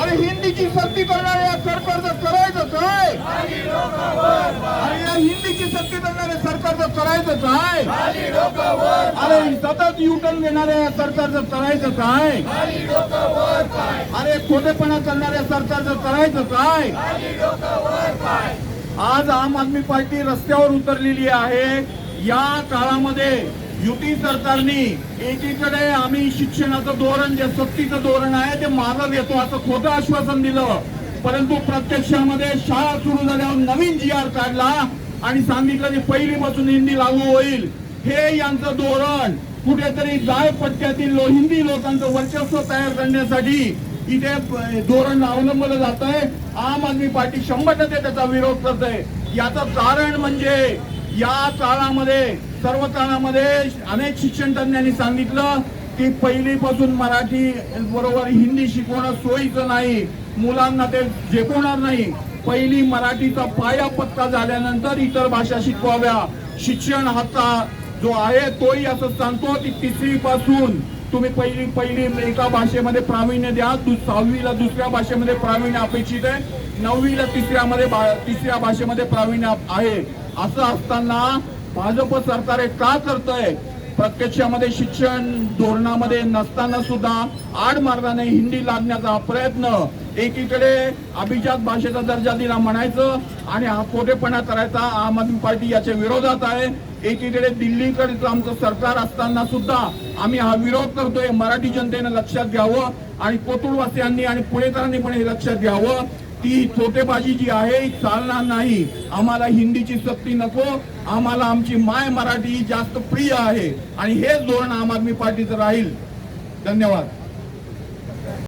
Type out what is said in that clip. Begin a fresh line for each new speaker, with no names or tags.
अरे हिंदीची सक्ती करणाऱ्या सरकारचं करायचंच आहे. अरे या हिंदीची सक्ती करणाऱ्या सरकारचं करायचंच आहे. अरे सतत युटर्न घेणाऱ्या या सरकारचं करायचंच आहे. अरे खोटेपणा करणाऱ्या सरकारचं करायचंच आहे. आज आम आदमी पार्टी रस्त्यावर उतरलेली आहे. या काळामध्ये युती सरकारने एकीकडे आम्ही शिक्षणाचं धोरण जे सक्तीचं धोरण आहे ते मागं घेतो असं खोटं आश्वासन दिलं. परंतु प्रत्यक्षामध्ये शाळा सुरू झाल्यावर नवीन जी आर काढला आणि सांगितलं की पहिलीपासून हिंदी लागू होईल. हे यांचं धोरण कुठेतरी जाय पट्ट्यातील लो- हिंदी लोकांचं वर्चस्व तयार करण्यासाठी इथे धोरण अवलंबलं जात आहे आम आदमी पार्टी शंभर टक्के त्याचा विरोध करत आहे याचं कारण म्हणजे या काळामध्ये सर्व काळामध्ये अनेक शिक्षण तज्ञांनी सांगितलं की पहिलीपासून मराठी बरोबर हिंदी शिकवणं सोयीचं नाही. मुलांना ते झेपवणार नाही. पहिली मराठीचा पाया पत्ता झाल्यानंतर इतर भाषा शिकवाव्या. शिक्षण हाचा जो आहे तोही असं सांगतो की तिसरी पासून तुम्ही पहिली पहिली एका भाषेमध्ये प्रावीण्य द्या. सहावीला दुसऱ्या भाषेमध्ये प्रावीण्य अपेक्षित आहे. नववीला तिसऱ्यामध्ये तिसऱ्या भाषेमध्ये प्रावीण्य आहे. असं असताना भाजप सरकार हे का करतंय? प्रत्यक्षामध्ये शिक्षण धोरणामध्ये नसताना सुद्धा आड मार्गाने हिंदी लादण्याचा प्रयत्न. एकीकडे अभिजात भाषेचा दर्जा दिला म्हणायचं आणि हा खोटेपणा करायचा आम आदमी पार्टी याच्या विरोधात आहे. एकीकडे दिल्लीकडचं आमचं सरकार असताना सुद्धा आम्ही हा विरोध करतोय. मराठी जनतेनं लक्षात घ्यावं आणि कोथरूडवासियांनी आणि पुणेकरांनी पण हे लक्षात घ्यावं. ती छोटेबाजी जी आहे चालणार नाही. आम्हाला हिंदीची सक्ती नको आम्हाला आमची माय मराठी जास्त प्रिय आहे. आणि हेच धोरण आम आदमी पार्टीचं राहील. धन्यवाद.